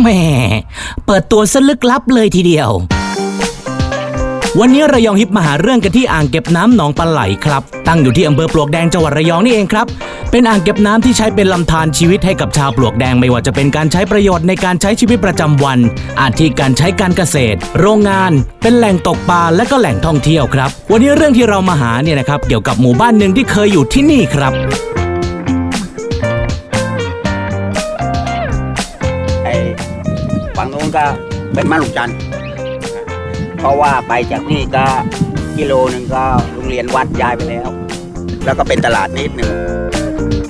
แม่เปิดตัวซะลึกลับเลยทีเดียว วันนี้ระยองฮิปมาหาเรื่องกันที่อ่างเก็บน้ำหนองปลาไหลครับ ตั้งอยู่ที่อำเภอปลวกแดงจังหวัดระยองนี่เองครับ เป็นอ่างเก็บน้ำที่ใช้เป็นลำธารชีวิตให้กับชาวปลวกแดงไม่ว่าจะเป็นการใช้ประโยชน์ในการใช้ชีวิตประจำวัน อาทิการใช้การเกษตร โรงงาน เป็นแหล่งตกปลาและก็แหล่งท่องเที่ยวครับ วันนี้เรื่องที่เรามาหาเนี่ยนะครับเกี่ยวกับหมู่บ้านหนึ่งที่เคยอยู่ที่นี่ครับ ฝั่งนู้นก็เป็นมานลูกจันทร์เพราะว่าไปจากนี่ก็กิโลหนึ่งก็โรงเรียนวัดย้ายไปแล้ว แล้วก็เป็นตลาดนิดหนึ่ง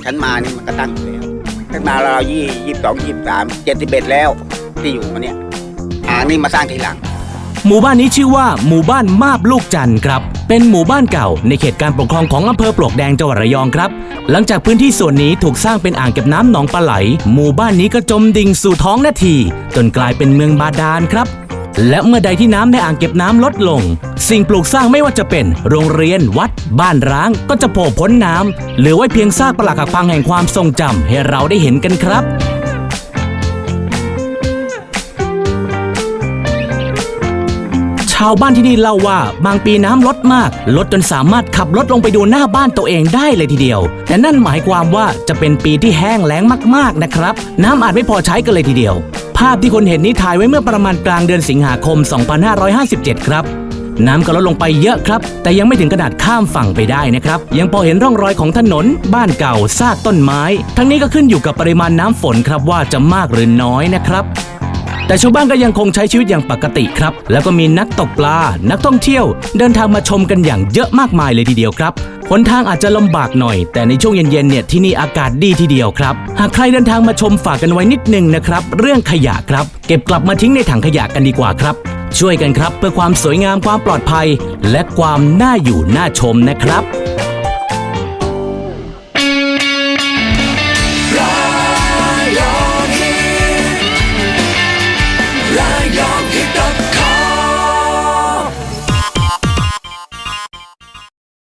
ฉันมานี่มันก็ตั้งอยู่แล้วตั้งมาเรายี่ยี่สองยี่สามเจ็ดสิบเอ็ดแล้วที่อยู่มาเนี่ยอ่านี่มาสร้างทีหลัง หมู่บ้านนี้ชื่อว่าหมู่บ้านมาบลูกจันทร์ครับ เป็นหมู่บ้านเก่าในเขตการปกครองของอำเภอปลวกแดงจังหวัดระยองครับ หลังจากพื้นที่ส่วนนี้ถูกสร้างเป็นอ่างเก็บน้ำหนองปลาไหล หมู่บ้านนี้ก็จมดิ่งสู่ท้องนาที จนกลายเป็นเมืองบาดาลครับ และเมื่อใดที่น้ำในอ่างเก็บน้ำลดลง สิ่งปลูกสร้างไม่ว่าจะเป็น โรงเรียนวัด บ้านร้างก็จะโผล่พ้นน้ำเหลือไว้เพียงซากปลักหักพังแห่งความทรงจำให้เราได้เห็นกันครับาวบ้านที่นี่เล่าว่าบางปีน้ำลดมากลดจนสามารถขับรถลงไปดูหน้าบ้านตัวเองได้เลยทีเดียว แต่นั่นหมายความว่าจะเป็นปีที่แห้งแล้งมากๆนะครับ น้ำอาจไม่พอใช้กันเลยทีเดียว ภาพที่คนเห็นนี้ถ่ายไว้เมื่อประมาณกลางเดือนสิงหาคม 2557 ครับน้ำก็ลดลงไปเยอะครับ แต่ยังไม่ถึงขนาดข้ามฝั่งไปได้นะครับ ยังพอเห็นร่องรอยของถนน บ้านเก่าซากต้นไม้ ทั้งนี้ก็ขึ้นอยู่กับปริมาณน้ำฝนครับว่าจะมากหรือน้อยนะครับ แต่ชาวบ้านก็ยังคงใช้ชีวิตอย่างปกติครับ แล้วก็มีนักตกปลา นักท่องเที่ยว เดินทางมาชมกันอย่างเยอะมากมายเลยทีเดียวครับหนทางอาจจะลำบากหน่อย แต่ในช่วงเย็นๆเนี่ยที่นี่อากาศดีทีเดียวครับ หากใครเดินทางมาชมฝากกันไว้นิดนึงนะครับ เรื่องขยะครับ เก็บกลับมาทิ้งในถังขยะกันดีกว่าครับ ช่วยกันครับ เพื่อความสวยงามความปลอดภัย และความน่าอยู่น่าชมนะครับ